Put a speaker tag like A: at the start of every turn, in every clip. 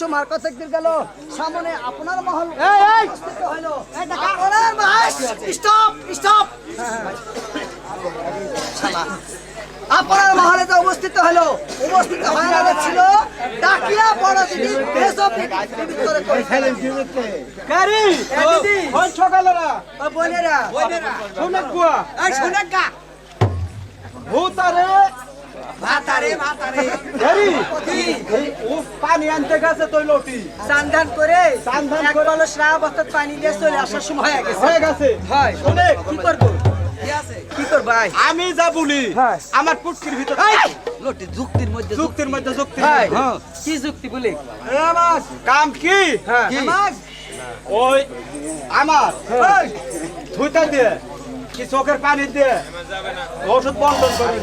A: হইতে কুসুম আর গেল। সামনে আপনার মহল আপনার মহল স্টপ স্টপ! আপনার মহলে তো উপস্থিত হলো। উপস্থিত হয়ে ছিল ডাকিয়া বড় দিদি এসব ভিতরে কইছিলেন
B: গাড়ি!
A: এ দিদি।
B: ওই সকালেরা
A: ও বোনেরা।
B: শুনে কুয়া
A: এই শুনে গা।
B: ভূতারে
A: ভাতারে ভাতারে
B: গাড়ি? ও পানি আনতে গেছে তুই লটি
A: সান্ধান করে
B: সান্ধান করে-
A: কলস না বস্তাত পানি দিয়ে চলে আসার সময় হয়ে গেছে।
B: হয়ে গেছে।
A: হয়।
B: শুনে
A: কি করব? কি করব? ভাই।
B: আমি যা বলি
A: হ্যাঁ।
B: আমার পুটকির ভিতর
A: লোটি যুক্তির মধ্যে
B: যুক্তির মধ্যে যুক্তি।
A: ভাই
B: হ্যাঁ।
A: কি যুক্তি বলে?
B: আমার কাম কি?
A: হ্যাঁ।
B: ওই আমার। এই, দিয়ে কি চোখের পানি দিয়ে? ওষুধ বন্ধন করে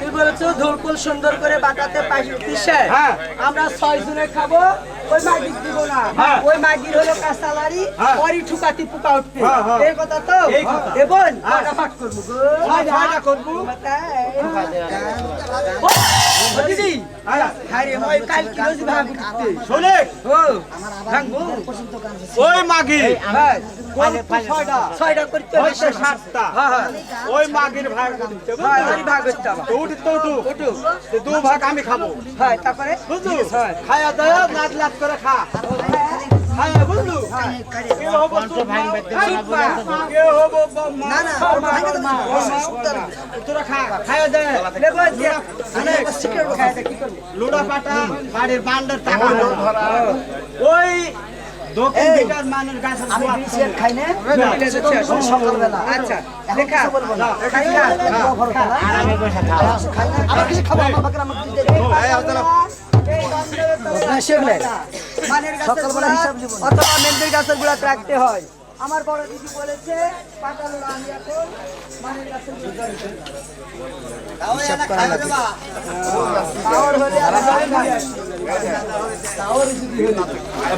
A: তুই বলেছ সুন্দর করে বাটাতে দিছে?
B: হ্যাঁ।
A: আমরা ছয় জনে খাব ওই মাগির দিব না।
B: হ্যাঁ।
A: ওই মাগির হলো কাঁচালারি
B: হ্যাঁ।
A: ওরই ঠুকাতি পোকা উঠবে।
B: হ্যাঁ, হ্যাঁ।
A: এই কথা তো?
B: হ্যাঁ।
A: পাঠ করব
B: করব? ওই মাগি।
A: হ্যাঁ
B: ছয়টা
A: ছয়টা। করতে
B: সাতটা।
A: হ্যাঁ হ্যাঁ।
B: ওই মাগির ভাগ
A: হ্যাঁ ভাগ হচ্ছে
B: উঠি তো উঠু দু ভাগ আমি খাব।
A: হ্যাঁ তারপরে।
B: খায়া দেয় লাট লাট করে খা। খায়া বুঝলু কে হব তোর মা? এই পা। কে হব ব- মা?
A: না, না,
B: তোর মা,
A: ভাঙে
B: তোর
A: তো
B: মা,
A: না।
B: তোর মা,
A: সুন্দর।
B: তোরা খা খায়া দে।
A: লেবো দিয়া। মানে সিগারেট খায় কি করব?
B: লুডা পাটা বাড়ির বান্ডার টাকা। ওই দিকের মানের গাছের গোড়া
A: অথবা মেন্দির গাছের গুড়া রাখতে হয়। আমার বড় দিদি বলেছে পাতাল আমি এখন মানের গাছের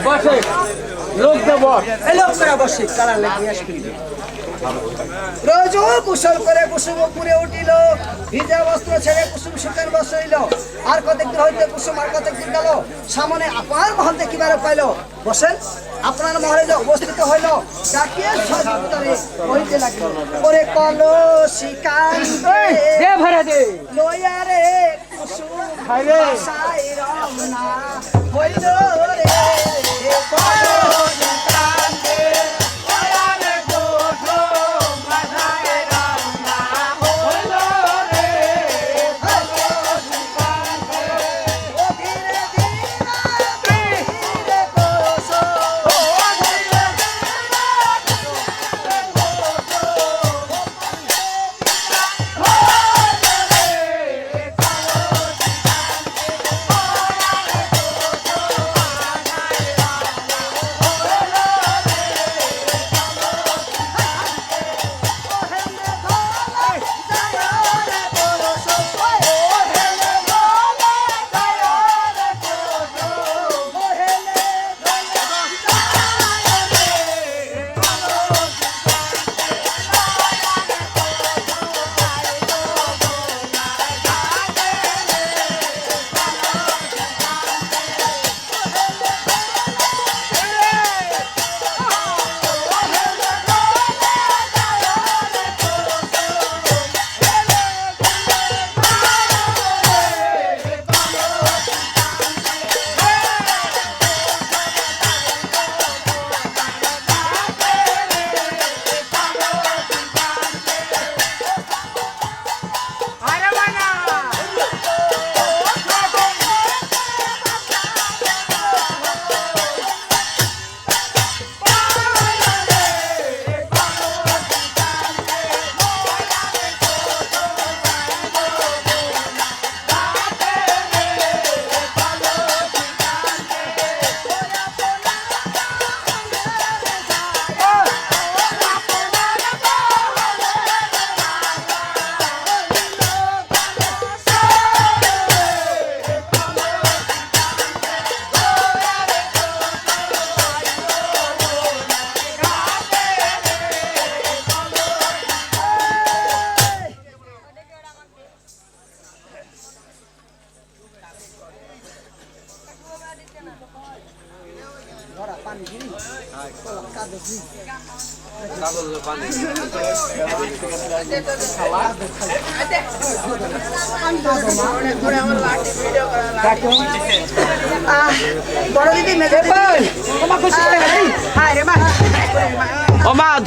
B: বসে লোক দে
A: এই লোক করে বসে কারা লাগিয়ে আসবি? রোজ কুশল করে কুসুম পুরে উঠিল ভিজা বস্ত্র ছেড়ে কুসুম সুখের বসইল আর কতক দিন হইতে কুসুম আর কতক দিন গেল সামনে আপনার মহল দেখিবার পাইল। বসেন আপনার মহলে যে অবস্থিত হইল ডাকিয়ে সজুতরে কইতে লাগিল ওরে কল শিকান্তে দে ভরা দে লইয়া রে কুসুম হইল রে কল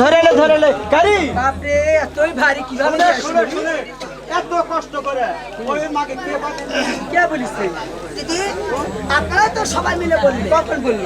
A: ধরে ধরে
B: লে
A: কারি। তুই ভারী কীভাবে
B: শুনে এত কষ্ট করে। ওই মাকে কে
A: বলিস দিদি আপনারা তো সবাই মিলে বললেন। কখন বললেন?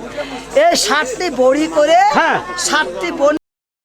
A: এই সাতটি বড়ি করে
B: হ্যাঁ।
A: সাতটি বন